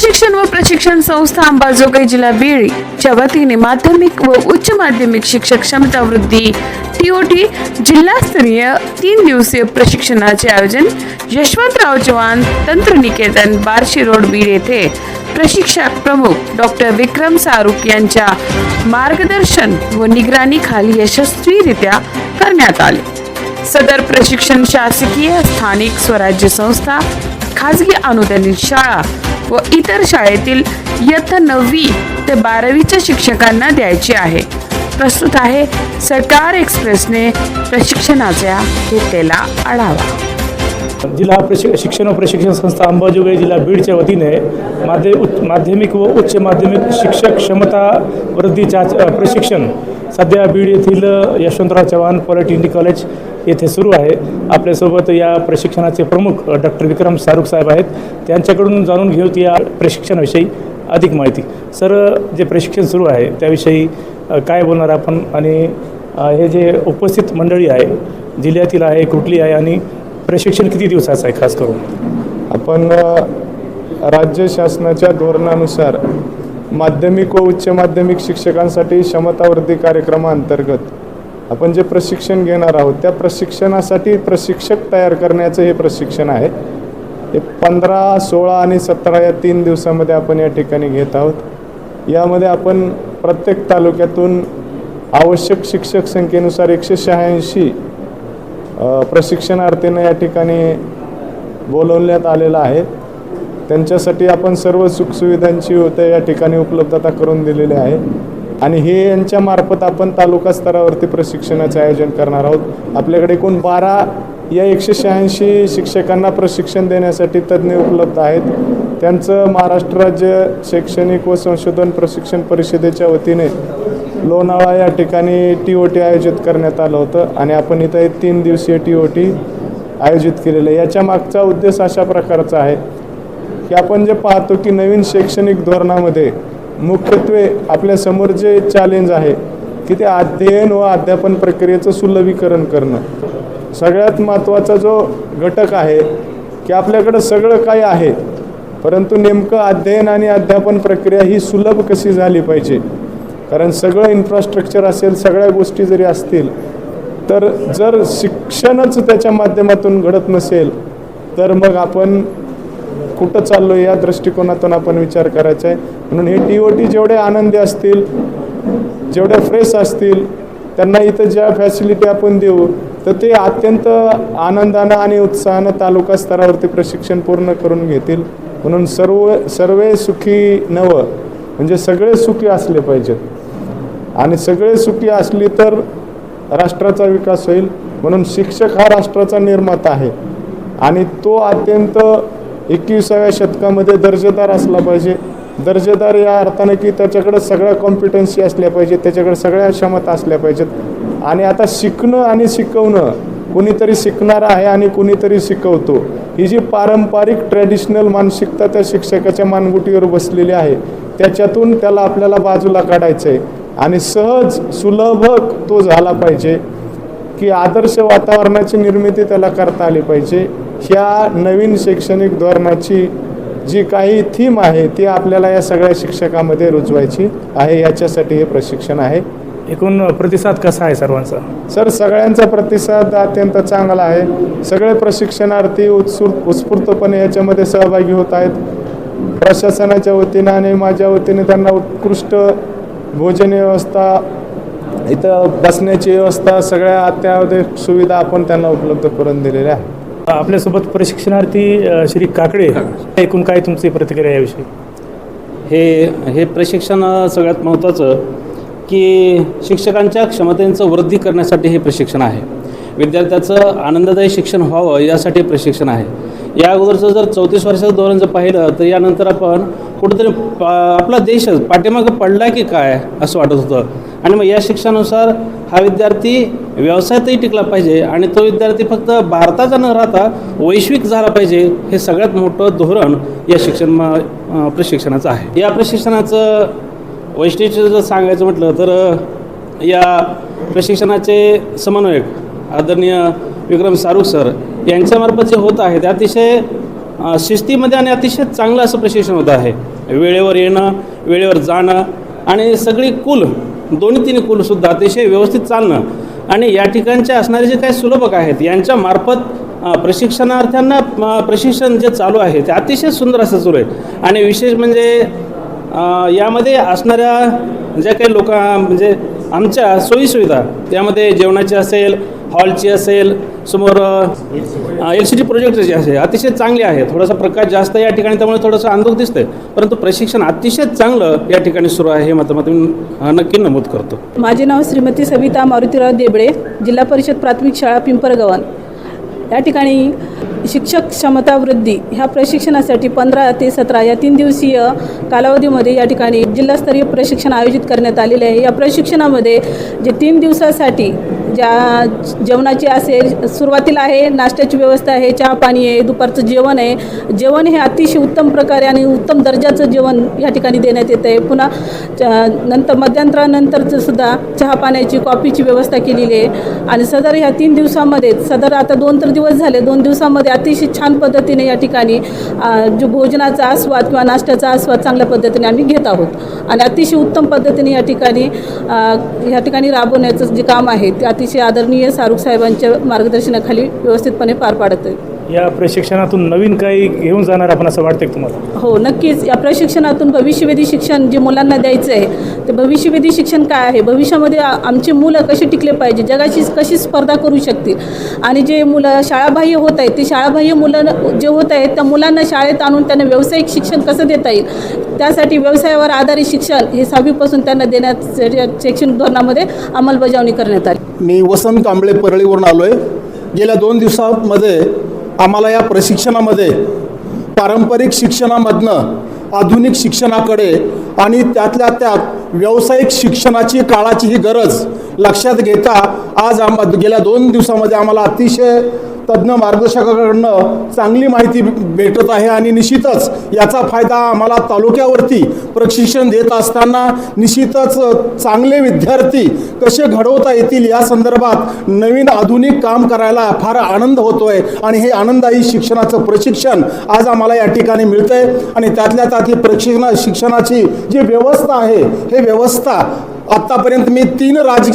शिक्षण व प्रशिक्षण संस्था अंबाजोगाई जिल्हा बीडच्या वतीने माध्यमिक व उच्च माध्यमिक शिक्षक क्षमता वृद्धी टीओटी जिल्हास्तरीय तीन दिवसीय प्रशिक्षणाचे आयोजन यशवंतराव चव्हाण तंत्रनिकेतन बार्शी रोड बीड येथे प्रशिक्षक प्रमुख डॉक्टर विक्रम सारुक यांच्या मार्गदर्शन व निगराणीखाली यशस्वीरित्या करण्यात आले. सदर प्रशिक्षण शासकीय स्थानिक स्वराज्य संस्था खाजगी अनुदानित शाळा व इतर शाळेतील इयत्ता नववी ते बारावीच्या शिक्षकांना द्यायची आहे. प्रस्तुत आहे सरकार एक्सप्रेसने प्रशिक्षणाचा घेतलेला आढावा. जिल्हा प्रशि शिक्षण व प्रशिक्षण संस्था अंबाजोगाई जिल्हा बीडच्या वतीने माध्य माध्यमिक व उच्च माध्यमिक शिक्षक क्षमता वृद्धीच्या प्रशिक्षण सध्या बीड येथील यशवंतराव चव्हाण पॉलिटेक्निक कॉलेज येथे सुरू आहे. आपल्यासोबत या प्रशिक्षणाचे प्रमुख डॉक्टर विक्रम शाहरुख साहेब आहेत. त्यांच्याकडून जाणून घेऊत या प्रशिक्षणाविषयी अधिक माहिती. सर जे प्रशिक्षण सुरू आहे त्याविषयी काय बोलणार आपण? आणि हे जे उपस्थित मंडळी आहे जिल्ह्यातील आहे कुठली आहे आणि प्रशिक्षण किती दिवसाचं आहे खास करून? आपण अ, राज्य शासनाच्या धोरणानुसार माध्यमिक व उच्च माध्यमिक शिक्षकांसाठी क्षमतावृद्धी कार्यक्रमाअंतर्गत आपण जे प्रशिक्षण घेणार आहोत त्या प्रशिक्षणासाठी प्रशिक्षक तयार करण्याचं हे प्रशिक्षण आहे. हे पंधरा सोळा आणि सतरा या तीन दिवसामध्ये आपण या ठिकाणी घेत आहोत. यामध्ये आपण प्रत्येक तालुक्यातून आवश्यक शिक्षक संख्येनुसार एकशे शहाऐंशी प्रशिक्षणार्थींना या ठिकाणी बोलवण्यात आलेलं आहे. त्यांच्यासाठी आपण सर्व सुखसुविधांची होतं या ठिकाणी उपलब्धता करून दिलेली आहे. आणि हे यांच्या मार्फत आपण तालुका स्तरावरती प्रशिक्षणाचे आयोजन करणार आहोत. आपल्याकडे एकूण बारा या एकशे शहाऐंशी शिक्षकांना प्रशिक्षण देण्यासाठी तज्ज्ञ उपलब्ध आहेत. त्यांचं महाराष्ट्र राज्य शैक्षणिक व संशोधन प्रशिक्षण परिषदेच्या वतीने लोणावळा या ठिकाणी टी ओ टी आयोजित करण्यात आलं होतं आणि आपण इथं एक तीन दिवसीय टी ओ टी आयोजित केलेलं आहे. याच्या मागचा उद्देश अशा प्रकारचा आहे की आपण जे पाहतो की नवीन शैक्षणिक धोरणामध्ये मुख्यत्वे आपल्यासमोर जे चॅलेंज आहे की ते अध्ययन व अध्यापन प्रक्रियेचं सुलभीकरण करणं. सगळ्यात महत्त्वाचा जो घटक आहे की आपल्याकडं सगळं काही आहे परंतु नेमकं अध्ययन आणि अध्यापन प्रक्रिया ही सुलभ कशी झाली पाहिजे? कारण सगळं इन्फ्रास्ट्रक्चर असेल सगळ्या गोष्टी जरी असतील तर जर शिक्षणच त्याच्या माध्यमातून घडत नसेल तर मग आपण कुठं चाललो या दृष्टिकोनातून आपण विचार करायचा आहे. म्हणून हे टी ओ टी जेवढे आनंदी असतील जेवढे फ्रेश असतील त्यांना इथं ज्या फॅसिलिटी आपण देऊ तर ते अत्यंत आनंदानं आणि उत्साहानं तालुका स्तरावरती प्रशिक्षण पूर्ण करून घेतील. म्हणून सर्व सर्वे सुखी नवं म्हणजे सगळे सुखी असले पाहिजेत. आणि सगळे सुखी असली तर राष्ट्राचा विकास होईल म्हणून शिक्षक हा राष्ट्राचा निर्माता आहे. आणि तो अत्यंत एकविसाव्या शतकामध्ये दर्जेदार असला पाहिजे. दर्जेदार या अर्थाने की त्याच्याकडे सगळ्या कॉम्पिटन्सी असल्या पाहिजे त्याच्याकडे सगळ्या क्षमता असल्या पाहिजेत. आणि आता शिकणं आणि शिकवणं कुणीतरी शिकणार आहे आणि कुणीतरी शिकवतो. ही जी पारंपरिक ट्रॅडिशनल मानसिकता त्या शिक्षकाच्या मानगुटीवर बसलेली आहे त्याच्यातून त्याला आपल्याला बाजूला काढायचं आहे आणि सहज सुलभ तो झाला पाहिजे की आदर्श वातावरणाची निर्मिती त्याला करता आली पाहिजे. ह्या नवीन शैक्षणिक धोरणाची जी काही थीम आहे ती आपल्याला या सगळ्या शिक्षकामध्ये रुजवायची आहे. याच्यासाठी हे प्रशिक्षण आहे. एकूण प्रतिसाद कसा आहे सर्वांचा? सर सगळ्यांचा प्रतिसाद अत्यंत चांगला आहे. सगळे प्रशिक्षणार्थी उत्सुक उत्स्फूर्तपणे याच्यामध्ये सहभागी होत आहेत. प्रशासनाच्या वतीनं आणि माझ्या वतीने त्यांना उत्कृष्ट भोजन व्यवस्था इथं बसण्याची व्यवस्था सगळ्या अत्यावश्यक सुविधा आपण त्यांना उपलब्ध करून दिलेल्या आहे आपल्यासोबत प्रशिक्षणार्थी श्री काकडे एकूण काय तुमची प्रतिक्रिया याविषयी? हे हे प्रशिक्षण सगळ्यात महत्त्वाचं की शिक्षकांच्या क्षमतेचं वृद्धी करण्यासाठी हे प्रशिक्षण आहे. विद्यार्थ्याचं आनंददायी शिक्षण व्हावं यासाठी प्रशिक्षण आहे. या अगोदरचं जर चौतीस वर्षाचं धोरण जर पाहिलं तर यानंतर आपण कुठंतरी आपला देशच पाठीमागं पडला की काय असं वाटत होतं? आणि मग या शिक्षणानुसार हा विद्यार्थी व्यवसायातही टिकला पाहिजे आणि तो विद्यार्थी फक्त भारताचा न राहता वैश्विक झाला पाहिजे हे सगळ्यात मोठं धोरण या शिक्षण प्रशिक्षणाचं आहे. या प्रशिक्षणाचं वैशिष्ट्य जर सांगायचं म्हटलं तर या प्रशिक्षणाचे समन्वयक आदरणीय विक्रम सारू सर यांच्यामार्फत जे होत आहे ते अतिशय शिस्तीमध्ये आणि अतिशय चांगलं असं प्रशिक्षण होत आहे. वेळेवर येणं वेळेवर जाणं आणि सगळी कुल दोन्ही तिन्ही कुलसुद्धा अतिशय व्यवस्थित चालणं आणि या ठिकाणचे असणारे जे काही सुलभक आहेत यांच्यामार्फत प्रशिक्षणार्थ्यांना प्रशिक्षण जे चालू आहे ते अतिशय सुंदर असं सुरू आहे. आणि विशेष म्हणजे यामध्ये असणाऱ्या ज्या काही लोक म्हणजे आमच्या सोयीसुविधा त्यामध्ये जेवणाची असेल हॉलची असेल समोर एल सी डी प्रोजेक्टरची जे असेल अतिशय चांगले आहे. थोडासा प्रकाश जास्त या ठिकाणी त्यामुळे थोडंसं अंधोक दिसतंय. परंतु प्रशिक्षण अतिशय चांगलं या ठिकाणी सुरू आहे हे मत मी नक्की नमूद करतो. माझे नाव श्रीमती सविता मारुतीराव देबडे जिल्हा परिषद प्राथमिक शाळा पिंपरगव्हाण. या ठिकाणी शिक्षक क्षमता वृद्धी ह्या प्रशिक्षणासाठी पंधरा ते सतरा या तीन दिवसीय कालावधीमध्ये या ठिकाणी जिल्हास्तरीय प्रशिक्षण आयोजित करण्यात आलेले आहे. या प्रशिक्षणामध्ये जे तीन दिवसासाठी ज्या जेवणाची असेल सुरुवातीला आहे नाश्त्याची व्यवस्था आहे चहा पाणी आहे दुपारचं जेवण आहे. जेवण हे अतिशय उत्तम प्रकारे आणि उत्तम दर्जाचं जेवण या ठिकाणी देण्यात येतं आहे. पुन्हा च- नंतर मध्यंतरानंतरचं सुद्धा चहा पाण्याची कॉफीची व्यवस्था केलेली आहे. आणि सदर ह्या तीन दिवसामध्ये सदर आता दोन तर दिवस झाले दोन दिवसामध्ये अतिशय छान पद्धतीने या ठिकाणी जो भोजनाचा आस्वाद किंवा नाश्त्याचा आस्वाद चांगल्या पद्धतीने आम्ही घेत आहोत. आणि अतिशय उत्तम पद्धतीने या ठिकाणी या ठिकाणी राबवण्याचं जे काम आहे ते अतिशय आदरणीय शाहरुख साहेबांच्या मार्गदर्शनाखाली व्यवस्थितपणे पार पाडत आहे या प्रशिक्षणातून नवीन काही घेऊन जाणार आपण असं वाटतं तुम्हाला? हो नक्कीच. या प्रशिक्षणातून भविष्यवेधी शिक्षण जे मुलांना द्यायचं आहे ते भविष्यवेधी शिक्षण काय आहे? भविष्यामध्ये आ- आमची मुलं कशी टिकले पाहिजे? जगाशी कशी स्पर्धा करू शकतील? आणि जे मुलं शाळाबाह्य होत आहेत ते शाळाबाह्य मुलं जे होत आहेत त्या मुलांना शाळेत आणून त्यांना व्यावसायिक शिक्षण कसं देता येईल? त्यासाठी व्यवसायावर आधारित शिक्षण हे सहावीपासून त्यांना देण्यात शैक्षणिक धोरणामध्ये अंमलबजावणी करण्यात आली. मी वसंत कांबळे परळीवरून आलो आहे गेल्या दोन दिवसामध्ये आम्हाला या प्रशिक्षणामध्ये पारंपरिक शिक्षणामधनं आधुनिक शिक्षणाकडे आणि त्यातल्या त्यात व्यावसायिक शिक्षणाची काळाची ही गरज लक्षात घेता आज आम गेल्या दोन दिवसामध्ये आम्हाला अतिशय तज्ज्ञ मार्गदर्शकाकडनं चांगली माहिती भेटत आहे आणि निश्चितच याचा फायदा आम्हाला तालुक्यावरती प्रशिक्षण देत असताना निश्चितच चांगले विद्यार्थी कसे घडवता येतील या संदर्भात नवीन आधुनिक काम करायला फार आनंद होतोय आणि हे आनंददायी शिक्षणाचं प्रशिक्षण आज आम्हाला या ठिकाणी मिळतंय. आणि त्यातल्या त्यात प्रशिक्षणा प्रशिक्षण शिक्षणाची जी व्यवस्था आहे हे व्यवस्था आत्तापर्यंत मी तीन राज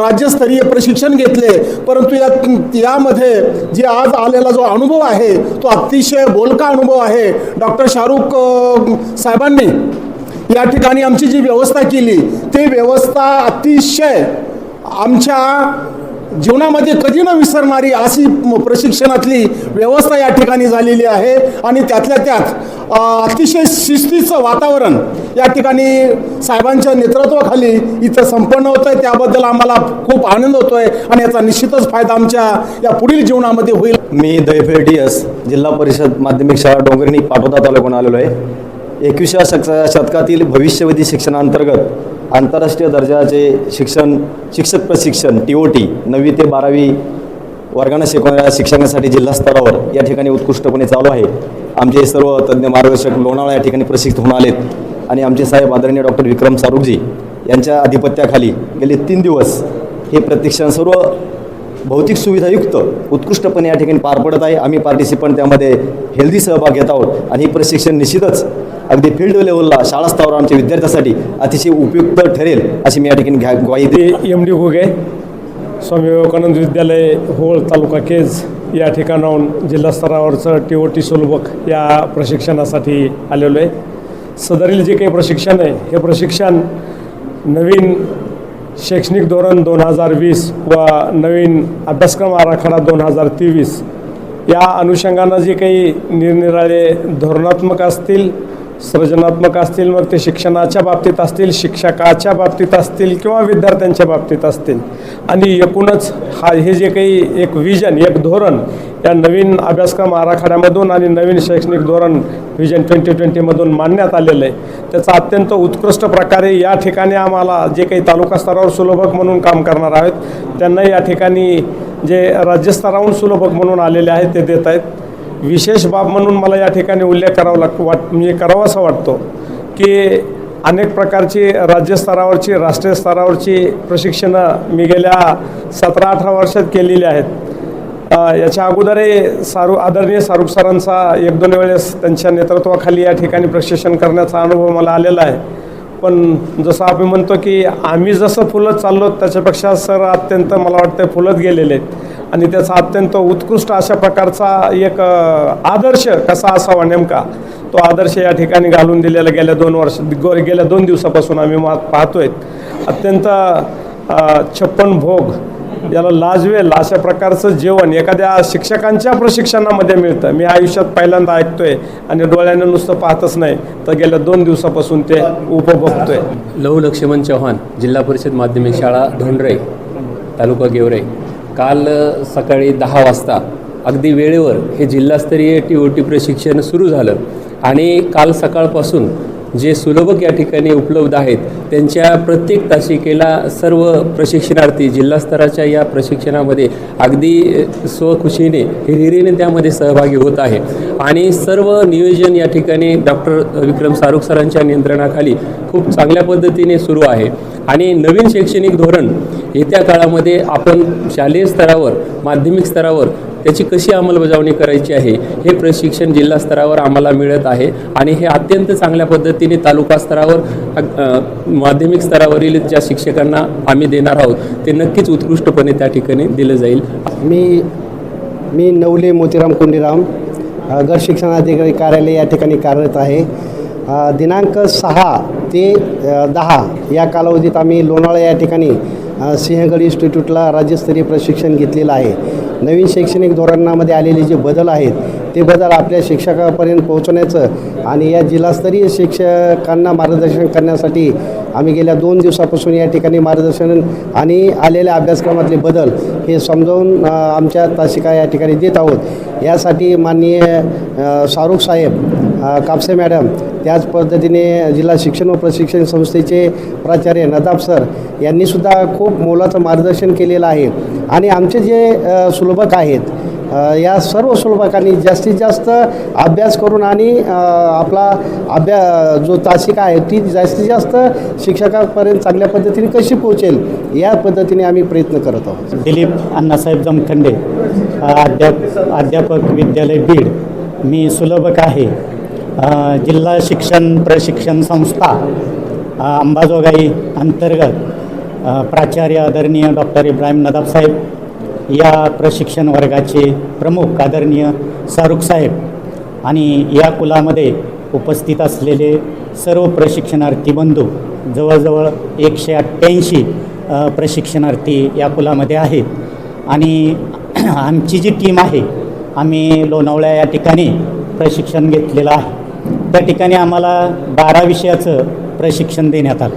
राज्यस्तरीय प्रशिक्षण घेतले. परंतु या यामध्ये जे आज आलेला जो अनुभव आहे तो अतिशय बोलका अनुभव आहे. डॉक्टर शाहरुख साहेबांनी या ठिकाणी आमची जी व्यवस्था केली ती व्यवस्था अतिशय आमच्या जीवनामध्ये कधी न विसरणारी अशी प्रशिक्षणातली व्यवस्था या ठिकाणी झालेली आहे. आणि त्यातल्या त्यात अतिशय शिस्तीचं वातावरण या ठिकाणी साहेबांच्या नेतृत्वाखाली इथं संपन्न होतं आहे त्याबद्दल आम्हाला खूप आनंद होतो आहे आणि याचा निश्चितच फायदा आमच्या या पुढील जीवनामध्ये होईल. मी दैफे डी एस जिल्हा परिषद माध्यमिक शाळा डोंगरणी पाटोदा तालुक्याहून आलेलो आहे. एकविसाव्या शक शतकातील भविष्यवेधी शिक्षणांतर्गत आंतरराष्ट्रीय दर्जाचे शिक्षण शिक्षक प्रशिक्षण टी ओ टी नववी ते बारावी वर्गानं शिकवणाऱ्या शिक्षणासाठी जिल्हा स्तरावर या ठिकाणी उत्कृष्टपणे चालू आहे. आमचे सर्व तज्ज्ञ मार्गदर्शक लोणावळा या ठिकाणी प्रशिक्षित होऊन आलेत. आणि आमचे साहेब आदरणीय डॉक्टर विक्रम सारुगजी यांच्या आधिपत्याखाली गेले तीन दिवस हे प्रशिक्षण सर्व भौतिक सुविधायुक्त उत्कृष्टपणे या ठिकाणी पार पडत आहे. आम्ही पार्टिसिपंट त्यामध्ये हेल्दी सहभाग घेत आहोत. आणि हे प्रशिक्षण निश्चितच अगदी फील्ड लेवलला शाळा स्तरावर आमच्या विद्यार्थ्यासाठी अतिशय उपयुक्त ठरेल अशी मी या ठिकाणी घ्या ग्वाही ते एम डी घुगे स्वामी विवेकानंद विद्यालय होळ तालुका केज या ठिकाणाहून जिल्हास्तरावरचं टी ओ टी सुलभक या प्रशिक्षणासाठी आलेलो आहे. सदरील जे काही प्रशिक्षण आहे हे प्रशिक्षण नवीन शैक्षणिक धोरण दोन हजार वीस व नवीन अभ्यासक्रम आराखडा दोन हजार तेवीस या अनुषंगानं जे काही निरनिराळे धोरणात्मक असतील सृजनात्मक असतील मग ते शिक्षणाच्या बाबतीत असतील शिक्षकाच्या बाबतीत असतील किंवा विद्यार्थ्यांच्या बाबतीत असतील आणि एकूणच हा हे जे काही एक विजन एक धोरण या नवीन अभ्यासक्रम आराखड्यामधून आणि नवीन शैक्षणिक धोरण विजन ट्वेंटी ट्वेंटीमधून मांडण्यात आलेलं आहे. त्याचा अत्यंत उत्कृष्ट प्रकारे या ठिकाणी आम्हाला जे काही तालुका स्तरावर सुलभक म्हणून काम करणार आहेत त्यांना या ठिकाणी जे राज्यस्तरावरून सुलभक म्हणून आलेले आहेत ते देत आहेत. विशेष बाब म्हणून मला या ठिकाणी उल्लेख करावा लाग वाट म्हणजे करावासा वाटतो की अनेक प्रकारची राज्यस्तरावरची राष्ट्रीय स्तरावरची प्रशिक्षणं मी गेल्या सतरा अठरा वर्षात केलेली आहेत. याच्या अगोदरही सारू आदरणीय सारुख सरांचा एक दोन वेळेस त्यांच्या नेतृत्वाखाली या ठिकाणी प्रशिक्षण करण्याचा अनुभव मला आलेला आहे. पण जसं आपण म्हणतो की आम्ही जसं फुलत चाललो त्याच्यापेक्षा सर अत्यंत मला वाटतं फुलत गेलेले आहेत. आणि त्याचा अत्यंत उत्कृष्ट अशा प्रकारचा एक आदर्श कसा असावा नेमका तो आदर्श या ठिकाणी घालून दिलेला गेल्या दोन वर्ष गेल्या दोन दिवसापासून आम्ही मा पाहतोय. अत्यंत छप्पन भोग याला लाजवेल अशा प्रकारचं जेवण एखाद्या शिक्षकांच्या प्रशिक्षणामध्ये मिळतं. मी आयुष्यात पहिल्यांदा ऐकतोय आणि डोळ्यानं नुसतं पाहतच नाही तर गेल्या दोन दिवसापासून ते उपभोगतोय. लव लक्ष्मण चव्हाण जिल्हा परिषद माध्यमिक शाळा धोंडरे तालुका गेवरे काल सकाळी दहा वाजता अगदी वेळेवर हे जिल्हास्तरीय टी ओ टी प्रशिक्षण सुरू झालं. आणि काल सकाळपासून जे सुलभक या ठिकाणी उपलब्ध आहेत त्यांच्या प्रत्येक तासिकेला सर्व प्रशिक्षणार्थी जिल्हास्तराच्या या प्रशिक्षणामध्ये अगदी स्वखुशीने हिरिरीने त्यामध्ये सहभागी होत आहे. आणि सर्व नियोजन या ठिकाणी डॉक्टर विक्रम सारुख सरांच्या नियंत्रणाखाली खूप चांगल्या पद्धतीने सुरू आहे. आणि नवीन शैक्षणिक धोरण येत्या काळामध्ये आपण शालेय स्तरावर माध्यमिक स्तरावर त्याची कशी अंमलबजावणी करायची आहे हे प्रशिक्षण जिल्हा स्तरावर आम्हाला मिळत आहे आणि हे अत्यंत चांगल्या पद्धतीने तालुका स्तरावर माध्यमिक स्तरावरील ज्या शिक्षकांना आम्ही देणार आहोत ते नक्कीच उत्कृष्टपणे त्या ठिकाणी दिलं जाईल. मी मी नवले मोतीराम कोंडीराम गट शिक्षणाधिकारी कार्यालय या ठिकाणी कार्यरत आहे. दिनांक सहा ते दहा या कालावधीत आम्ही लोणावळा या ठिकाणी सिंहगड इन्स्टिट्यूटला राज्यस्तरीय प्रशिक्षण घेतलेलं आहे. नवीन शैक्षणिक धोरणामध्ये आलेले जे बदल आहेत ते बदल आपल्या शिक्षकापर्यंत पोहोचवण्याचं आणि या जिल्हास्तरीय शिक्षकांना मार्गदर्शन करण्यासाठी आम्ही गेल्या दोन दिवसापासून या ठिकाणी मार्गदर्शन आणि आलेल्या अभ्यासक्रमातले बदल हे समजावून आमच्या तासिका या ठिकाणी देत आहोत. यासाठी माननीय शाहरुख साहेब कापसे मॅडम त्याच पद्धतीने जिल्हा शिक्षण व प्रशिक्षण संस्थेचे प्राचार्य नदाब सर यांनीसुद्धा खूप मोलाचं मार्गदर्शन केलेलं आहे. आणि आमचे जे सुलभक आहेत या सर्व सुलभकांनी जास्तीत जास्त अभ्यास करून आणि आपला अभ्या जो तासिका आहे ती जास्तीत जास्त शिक्षकापर्यंत चांगल्या पद्धतीने कशी पोहोचेल या पद्धतीने आम्ही प्रयत्न करत आहोत. दिलीप अण्णासाहेब जमखंडे अध्याप अध्यापक विद्यालय बीड. मी सुलभक आहे. जिल्हा शिक्षण प्रशिक्षण संस्था अंबाजोगाई अंतर्गत. प्राचार्य आदरणीय डॉक्टर इब्राहिम नदाबसाहेब या प्रशिक्षण वर्गाचे प्रमुख आदरणीय शाहरुख साहेब आणि या कुलामध्ये उपस्थित असलेले सर्व प्रशिक्षणार्थी बंधू जवळजवळ एकशे अठ्ठ्याऐंशी प्रशिक्षणार्थी या कुलामध्ये आहेत. आणि आमची जी टीम आहे आम्ही लोणावळ्या या ठिकाणी प्रशिक्षण घेतलेलं आहे. त्या ठिकाणी आम्हाला बारा विषयाचं प्रशिक्षण देण्यात आलं.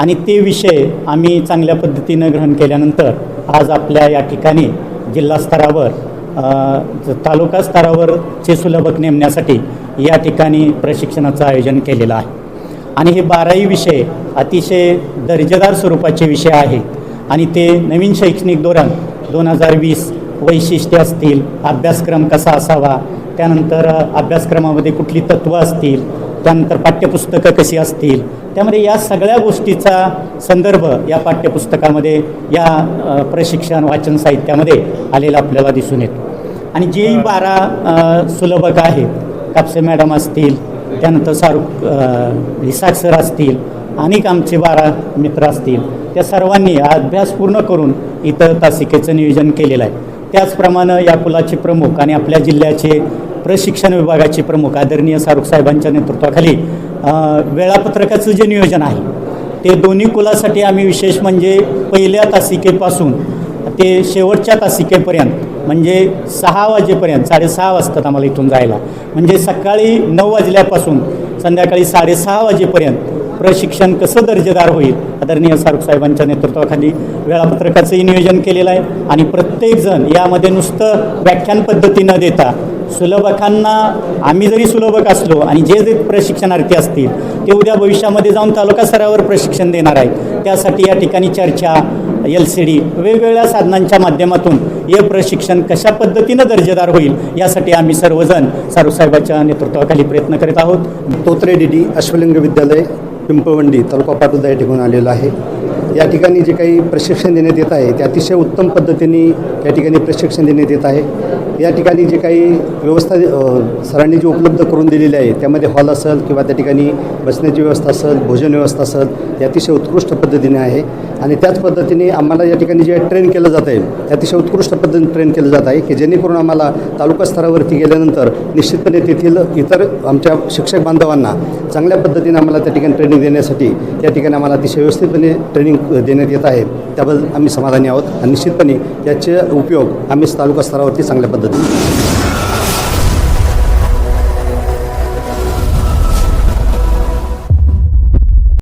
आणि ते विषय आम्ही चांगल्या पद्धतीनं ग्रहण केल्यानंतर आज आपल्या या ठिकाणी जिल्हा स्तरावर तालुका स्तरावरचे सुलभक नेमण्यासाठी या ठिकाणी प्रशिक्षणाचं आयोजन केलेलं आहे. आणि हे बाराही विषय अतिशय दर्जेदार स्वरूपाचे विषय आहेत आणि ते नवीन शैक्षणिक धोरण दोन हजार वीस वैशिष्ट्य असतील अभ्यासक्रम कसा असावा त्यानंतर अभ्यासक्रमामध्ये कुठली तत्त्वं असतील त्यानंतर पाठ्यपुस्तकं कशी असतील? त्यामध्ये या सगळ्या गोष्टीचा संदर्भ या पाठ्यपुस्तकामध्ये या प्रशिक्षण वाचन साहित्यामध्ये आलेला आपल्याला दिसून येतो. आणि जेही बारा सुलभक आहेत कापसे मॅडम असतील त्यानंतर शाहरुख अ, इसाक सर असतील अनेक आमचे बारा मित्र असतील त्या सर्वांनी अभ्यास पूर्ण करून इथं तासिकेचं नियोजन केलेलं आहे. त्याचप्रमाणे या कुलाचे प्रमुख आणि आपल्या जिल्ह्याचे प्रशिक्षण विभागाचे प्रमुख आदरणीय शाहरुख साहेबांच्या नेतृत्वाखाली वेळापत्रकाचं जे नियोजन आहे ते दोन्ही कुलासाठी आम्ही विशेष म्हणजे पहिल्या तासिकेपासून ते शेवटच्या तासिकेपर्यंत म्हणजे सहा वाजेपर्यंत साडेसहा वाजतात आम्हाला इथून जायला. म्हणजे सकाळी नऊ वाजल्यापासून संध्याकाळी साडेसहा वाजेपर्यंत प्रशिक्षण कसं दर्जेदार होईल? आदरणीय शाहरुख साहेबांच्या नेतृत्वाखाली वेळापत्रकाचंही नियोजन केलेलं आहे आणि प्रत्येकजण यामध्ये नुसतं व्याख्यान पद्धती न देता सुलभकांना आम्ही जरी सुलभक असलो आणि जे जे प्रशिक्षणार्थी असतील ते उद्या भविष्यामध्ये जाऊन तालुका स्तरावर प्रशिक्षण देणार आहेत. त्यासाठी या ठिकाणी चर्चा एल सी डी वेगवेगळ्या साधनांच्या माध्यमातून हे प्रशिक्षण कशा पद्धतीनं दर्जेदार होईल यासाठी आम्ही सर्वजण साहेबाच्या नेतृत्वाखाली प्रयत्न करीत आहोत. तोत्रे डी डी अश्वलिंग विद्यालय पिंपवंडी तालुका पाटोदा या ठिकाणी आलेला आहे. या ठिकाणी जे काही प्रशिक्षण देण्यात येत आहे ते अतिशय उत्तम पद्धतीने या ठिकाणी प्रशिक्षण देण्यात येत आहे. या ठिकाणी जे काही व्यवस्था सरांनी जी उपलब्ध करून दिलेली आहे त्यामध्ये हॉल असेल किंवा त्या ठिकाणी बसण्याची व्यवस्था असेल भोजन व्यवस्था असेल ते अतिशय उत्कृष्ट पद्धतीने आहे. आणि त्याच पद्धतीने आम्हाला या ठिकाणी जे ट्रेन केलं जात आहे ते अतिशय उत्कृष्ट पद्धतीने ट्रेन केलं जात आहे की जेणेकरून आम्हाला तालुका स्तरावरती गेल्यानंतर निश्चितपणे तेथील इतर आमच्या शिक्षक बांधवांना चांगल्या पद्धतीने आम्हाला त्या ठिकाणी ट्रेनिंग देण्यासाठी त्या ठिकाणी आम्हाला अतिशय व्यवस्थितपणे ट्रेनिंग देण्यात येत आहे. त्याबद्दल आम्ही समाधानी आहोत. आणि निश्चितपणे याचे उपयोग आम्ही तालुका स्तरावरती चांगल्या पद्धतीने